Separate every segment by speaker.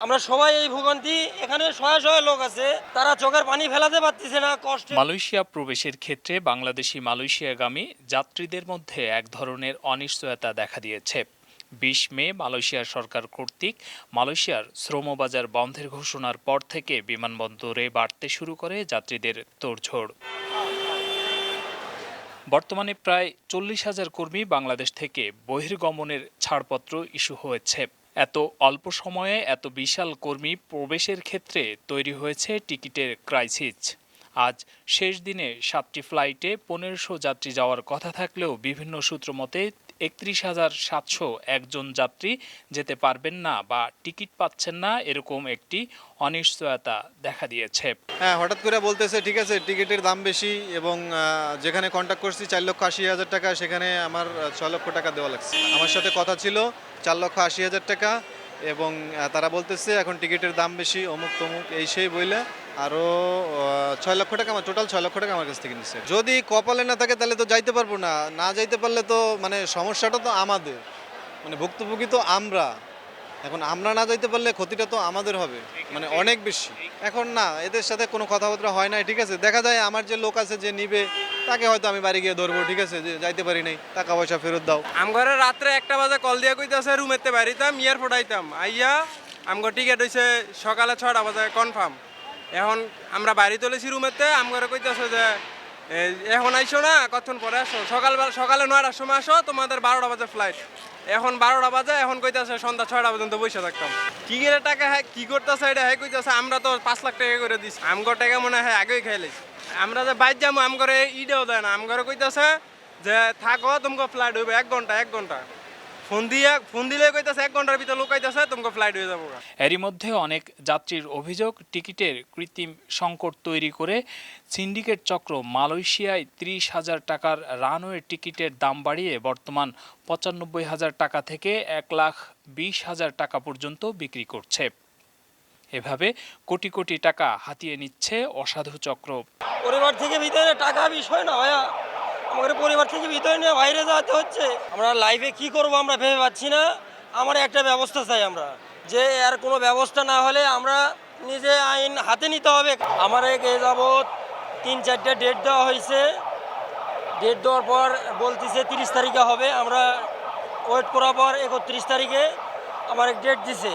Speaker 1: আমরা সবাই এই ভোগান্তি, এখানে শয়ে শয়ে লোক আছে, তারা চোখের পানি ফেলাতে পারতেছে না, কষ্ট।
Speaker 2: মালয়েশিয়া প্রবেশের ক্ষেত্রে বাংলাদেশি মালয়েশিয়াগামী যাত্রীদের মধ্যে এক ধরনের অনিশ্চয়তা দেখা দিয়েছে। বিশ মে মালয়েশিয়ার সরকার কর্তৃক মালয়েশিয়ার শ্রমবাজার বন্ধের ঘোষণার পর থেকে বিমানবন্দরে বাড়তে শুরু করে যাত্রীদের তোড়ঝোড়। বর্তমানে প্রায় চল্লিশ হাজার কর্মী বাংলাদেশ থেকে বহির্গমনের ছাড়পত্র ইস্যু হয়েছে। এত অল্প সময়ে এত বিশাল কর্মী প্রবেশের ক্ষেত্রে তৈরি হয়েছে টিকিটের ক্রাইসিস আজ শেষ দিনে সাতটি ফ্লাইটে পনেরোশো যাত্রী যাওয়ার কথা থাকলেও বিভিন্ন সূত্র মতে একত্রিশ হাজার সাতশো একজন যাত্রী যেতে পারবেন না বা টিকিট পাচ্ছেন না এরকম একটি অনিশ্চয়তা দেখা দিয়েছে।
Speaker 3: হ্যাঁ হঠাৎ করে বলতেছে, ঠিক আছে, টিকিটের দাম বেশি এবং যেখানে কন্ট্যাক্ট করছি, চার লক্ষ আশি হাজার টাকা, সেখানে আমার ছয় লক্ষ টাকা দেওয়া লাগছে। আমার সাথে কথা ছিল চার লক্ষ আশি হাজার টাকা এবং তারা বলতেছে এখন টিকিটের দাম বেশি, অমুক তমুক, এই সেই বইলে আরও ছয় লক্ষ টাকা আমার টোটাল ছয় লক্ষ টাকা আমার কাছ থেকে নিচ্ছে যদি কপালে না থাকে তাহলে তো যাইতে পারব না না যাইতে পারলে তো মানে সমস্যাটা তো আমাদের। মানে ভুক্তভোগী তো আমরা। এখন আমরা না যাইতে পারলে ক্ষতিটা তো আমাদের হবে মানে অনেক বেশি। এখন না, এদের সাথে কোনো কথাবার্তা হয় না ঠিক আছে? দেখা যায় আমার যে লোক আছে যে নিবে তাকে হয়তো আমি বাড়ি গিয়ে ধরবো, ঠিক আছে? যাইতে পারি নাই, টাকা পয়সা ফেরত দাও।
Speaker 4: আমঘরে রাত্রে একটা বাজে কল দিয়া কইতাছে রুমেতে বাড়িতাম, ইয়ার ফোটাইতাম। আইয়া আমগর টিকেট হইছে সকালে ছটা বাজে কনফার্ম এখন আমরা বাড়ি তুলেছি রুমেতে আমঘরে কইতাছে যে এখন আইসো না, কতক্ষণ পরে আসো? সকাল সকালে নয়টার সময় আসো, তোমাদের বারোটা বাজে ফ্লাইট এখন বারোটা বাজে, এখন কইতাছে সন্ধ্যা ছয়টা পর্যন্ত বসে থাকতাম। কি করে টাকা হ্যাঁ কি করতেছে এটা হ্যাঁ কইতাছে, আমরা তো পাঁচ লাখ টাকা করে দিছি। আমগর টাকা মনে হয় আগেই খাইলেছি আমরা যে বাইর যাব আমগরে ইডেও দেয় না। আমগরে কইতাছে যে, থাকো, তোমাকে ফ্লাইট হইবে এক ঘণ্টা এক ঘণ্টা। ফোন দিয়ে, ফোন দিলে কইতাছে এক ঘণ্টার ভিতরে লুকাইতেছে, তোমাকে ফ্লাইট হয়ে যাব
Speaker 2: এরই মধ্যে অনেক যাত্রীর অভিযোগ, টিকিটের কৃত্রিম সংকট তৈরি করে সিন্ডিকেট চক্র মালয়েশিয়ায় ত্রিশ হাজার টাকার রানওয়ে টিকিটের দাম বাড়িয়ে বর্তমান পঁচানব্বই হাজার টাকা থেকে এক লাখ বিশ হাজার টাকা পর্যন্ত বিক্রি করছে। এভাবে কোটি কোটি টাকা হাতিয়ে নিচ্ছে অসাধু চক্র।
Speaker 1: পরিবার থেকে ভিতরে টাকা বিষয় না, ভাইয়া। আমাদের পরিবার থেকে ভিতরে নিয়ে বাইরে যেতে হচ্ছে। আমরা লাইফে কি করব আমরা ভেবে পাচ্ছি না। আমার একটা ব্যবস্থা চাই আমরা, যে এর কোনো ব্যবস্থা না হলে আমরা নিজে আইন হাতে নিতে হবে। আমার এ যাবৎ তিন চারটে ডেট দেওয়া হয়েছে। ডেট দেওয়ার পর বলতেছে তিরিশ তারিখে হবে। আমরা ওয়েট করার পর একত্রিশ তারিখে আমার ডেট দিছে।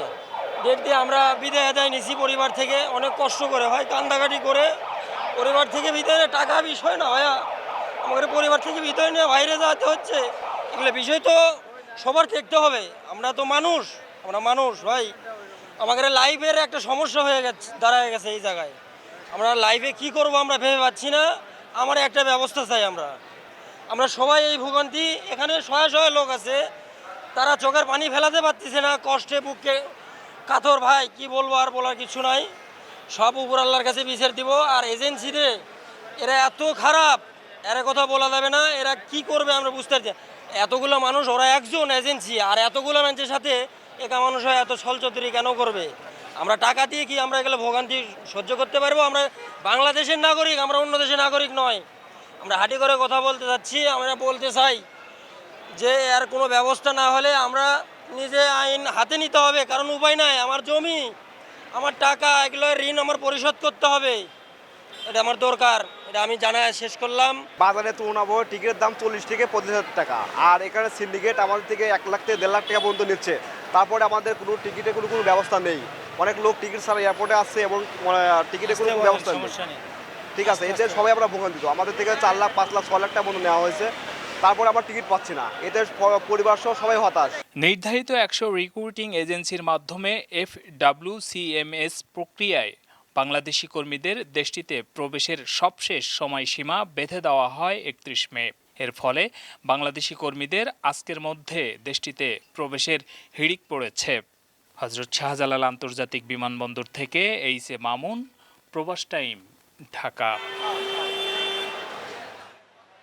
Speaker 1: দিয়ে আমরা বিদায় আদায় নিছি পরিবার থেকে। অনেক কষ্ট করে, হয় কান্দাকাটি করে। পরিবার থেকে ভিতরে টাকা বিষয় না, ভাইয়া। আমাদের পরিবার থেকে ভিতরে নিয়ে বাইরে যেতে হচ্ছে। এগুলো বিষয় তো সবার দেখতে হবে। আমরা তো মানুষ, আমরা মানুষ, ভাই। আমাদের লাইফের একটা সমস্যা হয়ে গেছে, দাঁড়ায় গেছে এই জায়গায়। আমরা লাইফে কি করব আমরা ভেবে পাচ্ছি না। আমার একটা ব্যবস্থা চাই আমরা। আমরা সবাই এই ভোগান্তি, এখানে শয়ে শয়ে লোক আছে। তারা চোখের পানি ফেলাতে পারতেছে না, কষ্টে বুকে। কাতর ভাই, কি বলব আর বলার কিছু নাই। সব উপর আল্লাহর কাছে বিচার দিব। আর এজেন্সিতে এরা এত খারাপ, এরা কথা বলা যাবে না, এরা কি করবে আমরা বুঝতে পারছি। এতগুলো মানুষ, ওরা একজন এজেন্সি, আর এতগুলো মানুষের সাথে একা মানুষ হয়, এত ছলচতুরি কেন করবে? আমরা টাকা দিয়ে কি আমরা এগুলো ভোগান্তি সহ্য করতে পারব? আমরা বাংলাদেশের নাগরিক, আমরা অন্য দেশের নাগরিক নয়। আমরা হাঁটি করে কথা বলতে চাচ্ছি আমরা বলতে চাই যে এর কোনো ব্যবস্থা না হলে আমরা নিজে আইন হাতে নিতে হবে কারণ উপায় নাই। আমার জমি আমার টাকা এগুলো ঋণ আমার পরিশোধ করতে হবে। এটা আমার দরকার এটা আমি জানা শেষ করলাম।
Speaker 5: বাজারে তুলনাবো টিকিটের দাম চল্লিশ থেকে পঁচিশ হাজার টাকা। আর এখানে সিন্ডিকেট আমাদের থেকে এক লাখ থেকে দেড় লাখ টাকা পর্যন্ত নিচ্ছে। তারপরে আমাদের কোনো টিকিটে কোনো কোনো ব্যবস্থা নেই। অনেক লোক টিকিট ছাড়া এয়ারপোর্টে আসছে এবং টিকিটে কোনো ব্যবস্থা নেই। ঠিক আছে এতে সবাই আমরা ভোগান্তিত। আমাদের থেকে চার লাখ পাঁচ লাখ ছ লাখ টাকা পর্যন্ত নেওয়া হয়েছে। তারপরে আবার টিকিট পাচ্ছি না। এতে পরিবার সহ সবাই হতাশ।
Speaker 2: নির্ধারিত একশো রিক্রুটিং এজেন্সির মাধ্যমে এফ ডাব্লিউ সিএমএস প্রক্রিয়ায় বাংলাদেশি কর্মীদের দেশটিতে প্রবেশের সবশেষ সময়সীমা বেঁধে দেওয়া হয় একত্রিশ মে। এর ফলে বাংলাদেশি কর্মীদের আজকের মধ্যে দেশটিতে প্রবেশের হিড়িক পড়েছে। হজরত শাহজালাল আন্তর্জাতিক বিমানবন্দর থেকে এইচ এ মামুন, প্রবাস টাইম, ঢাকা।